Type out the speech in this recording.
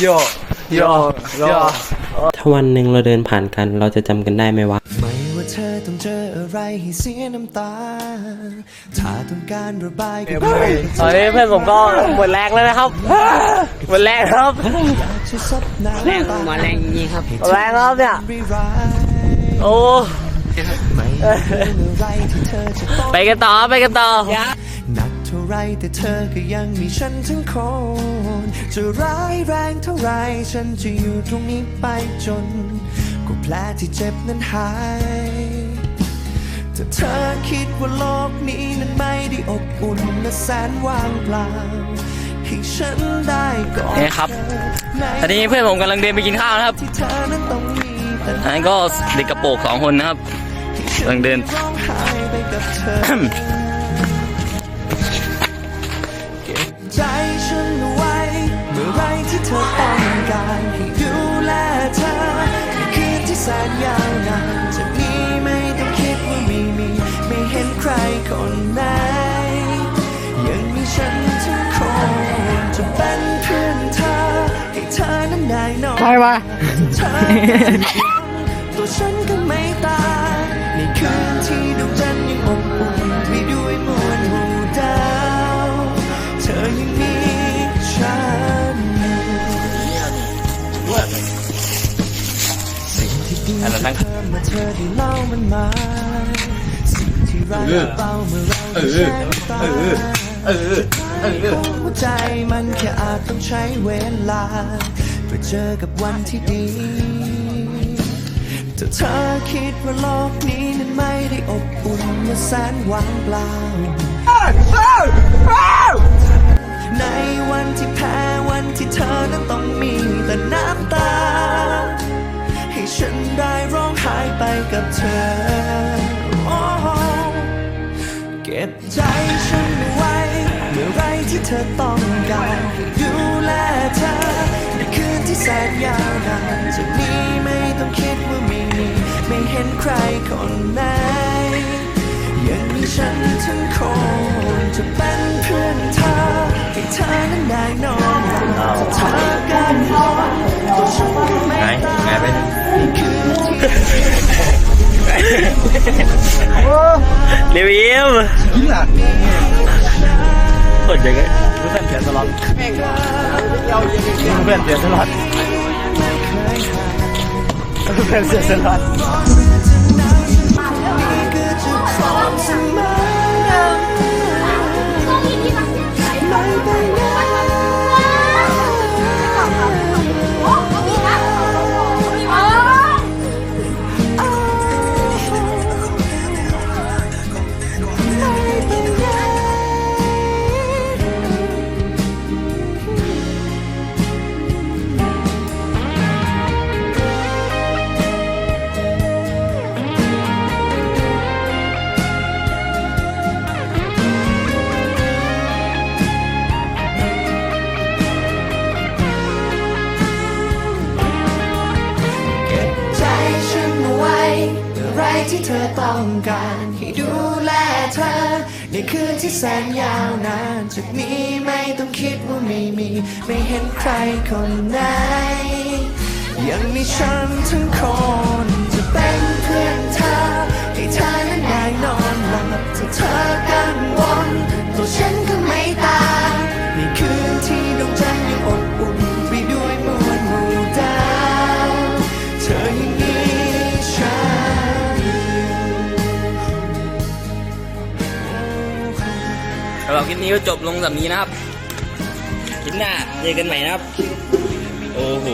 โยโยโยถ้าวันหนึ่งเราเดินผ่านกันเราจะจำกันได้ไหมวะ ไม่ว่าเธอต้องเจออะไรให้เสียน้ำตา ถ้าต้องการระบายก็ตอนนี้เพื่อนผมก็หมดแรงแล้วนะครับหมดแรงครับจะซับน้ำแรงมาแรงจริงๆครับหมดแรงแล้วเนี่ยไม่ร้ายโอ้ไม่ว่าเรื่องอะไรที่เธอจะต้องไปกันต่อไปกันต่อหนักเท่าไรแต่เธอก็ยังมีฉันทั้งคน จะร้ายแรงเท่าไรฉันจะอยู่ตรงนี้ไปจนกว่าแผลที่เจ็บนั้นหายถ้าเธอคิดว่าโลกนี้นั้นไม่ได้อบอุ่นและแสนว่างเปล่าให้ฉันได้กอดนี่ครับในตอนนี้เพื่อนผมกำลังเดินไปกินข้าวนะครับที่เธอนั้นต้องมีแต่อันนั้นก็เด็กกระโปรงสองคนนะครับกำลังเดิน นที่แสนยาวนานจากนี้ไม่ต้องคิดว่าไม่มี ไม่เห็นใครคนไหน ยังมีฉันทุกคนจะเป็นเพื่อนเธอให้เธอนั้นได้นอนไปมาเที่ดีจะเพิ่มเมื่อเธอเล่ามันมาสิ่งที่ร้ายและเบาเมื่อเราแชร์น้ำตาหัวใจมันแค่อาจต้องใช้เวลาเพื่อเจอกับวันที่ดีถ้าเธอคิดว่าโลกนี้นั้นไม่ได้อบอุ่นและแสนว่างเปล่าในวันที่แพ้วันที่เธอนั้นต้องมีแต่น้ำตา กับเธอ เก็บใจฉันไว้ เมื่อไรที่เธอต้องการดูแลเธอ ในคืนที่แสนยาวนานจากนี้ไม่ต้องคิดว่ามีไม่เห็นใครคนไหนยังมีฉันทั้งคนจะเป็ มกดยังไงเพื่อนเสียสล็อตเพื่ ที่เธอต้องการให้ดูแลเธอ ในคืนที่แสนยาวนานจากนี้ไม่ต้องคิดว่าไม่มี ไม่เห็นใครคนไหน ยังมีฉันทั้งคนจะเป็นเพื่อนำหรับคลิปนี้ก็จบลงแบบนี้นะครับ คลิปหน้าเจอกันใหม่นะครับ โอ้โห